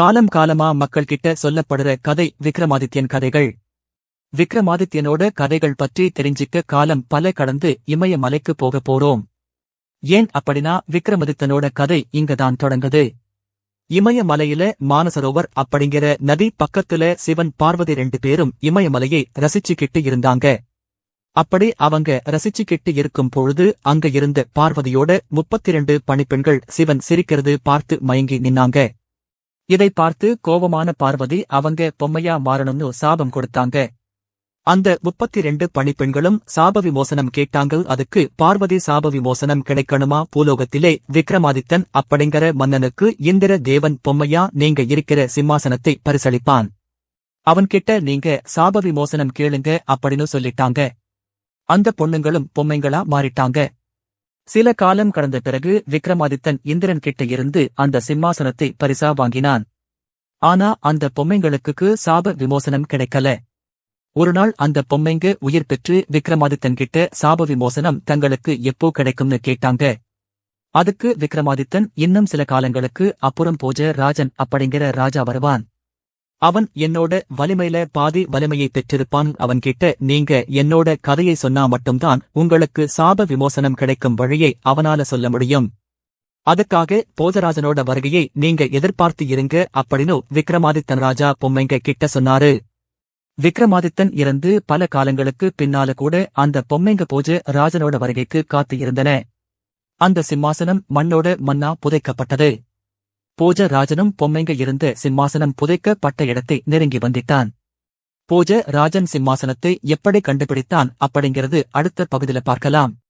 காலம் காலமா மக்கள் கிட்ட சொல்லப்படுற கதை விக்ரமாதித்யன் கதைகள். விக்ரமாதித்யனோட கதைகள் பற்றி தெரிஞ்சிக்க காலம் பல கடந்து இமயமலைக்கு போக போறோம். ஏன் அப்படின்னா விக்ரமாதித்தனோட கதை இங்கதான் தொடங்குது. இமயமலையில மானசரோவர் அப்படிங்கிற நதி பக்கத்துல சிவன் பார்வதி ரெண்டு பேரும் இமயமலையை ரசிச்சுக்கிட்டு இருந்தாங்க. அப்படி அவங்க ரசிச்சுக்கிட்டு இருக்கும் பொழுது அங்க இருந்த பார்வதியோட முப்பத்தி ரெண்டு பணிப்பெண்கள் சிவன் சிரிக்கிறது பார்த்து மயங்கி நின்னாங்க. இதை பார்த்து கோபமான பார்வதி அவங்க பொம்மையா மாறணும்னு சாபம் கொடுத்தாங்க. அந்த முப்பத்தி ரெண்டு பணிப்பெண்களும் சாப விமோசனம் கேட்டாங்க. அதுக்கு பார்வதி சாப விமோசனம் கிடைக்கணுமா? பூலோகத்திலே விக்ரமாதித்தன் அப்படிங்கிற மன்னனுக்கு இந்திர தேவன் பொம்மையா நீங்க இருக்கிற சிம்மாசனத்தை பரிசளிப்பான். அவன்கிட்ட நீங்க சாப விமோசனம் கேளுங்க அப்படின்னு சொல்லிட்டாங்க. அந்த பொண்ணுங்களும் பொம்மைங்களா மாறிட்டாங்க. சில காலம் கடந்த பிறகு விக்ரமாதித்தன் இந்திரன் கிட்ட இருந்து அந்த சிம்மாசனத்தை பரிசா வாங்கினான். ஆனா அந்த பொம்மைங்களுக்கு சாப விமோசனம் கிடைக்கல. ஒரு நாள் அந்த பொம்மைங்க உயிர் பெற்று விக்ரமாதித்தன் கிட்ட சாப விமோசனம் தங்களுக்கு எப்போ கிடைக்கும்னு கேட்டாங்க. அதுக்கு விக்ரமாதித்தன் இன்னும் சில காலங்களுக்கு அப்புறம் போஜ ராஜன் அப்படிங்கிற ராஜா வருவான். அவன் என்னோட வலிமையில பாதி வலிமையை பெற்றிருப்பான். அவன் கிட்ட நீங்க என்னோட கதையை சொன்னா மட்டும்தான் உங்களுக்கு சாப விமோசனம் கிடைக்கும் வழியை அவனால சொல்ல முடியும். அதுக்காக போதராஜனோட வருகையை நீங்க எதிர்பார்த்து இருங்க அப்படின்னு விக்ரமாதித்தன் ராஜா பொம்மைங்க கிட்ட சொன்னாரு. விக்ரமாதித்தன் இறந்து பல காலங்களுக்கு பின்னால கூட அந்த பொம்மைங்க போஜ ராஜனோட வருகைக்கு காத்து இருந்தன அந்த சிம்மாசனம் மண்ணோட மண்ணா புதைக்கப்பட்டது. போஜ ராஜனும் பொம்மைங்க இருந்த சிம்மாசனம் புதைக்கப்பட்ட இடத்தை நெருங்கி வந்திட்டான். போஜ ராஜன் சிம்மாசனத்தை எப்படி கண்டுபிடித்தான் அப்படிங்கிறது அடுத்த பகுதியில் பார்க்கலாம்.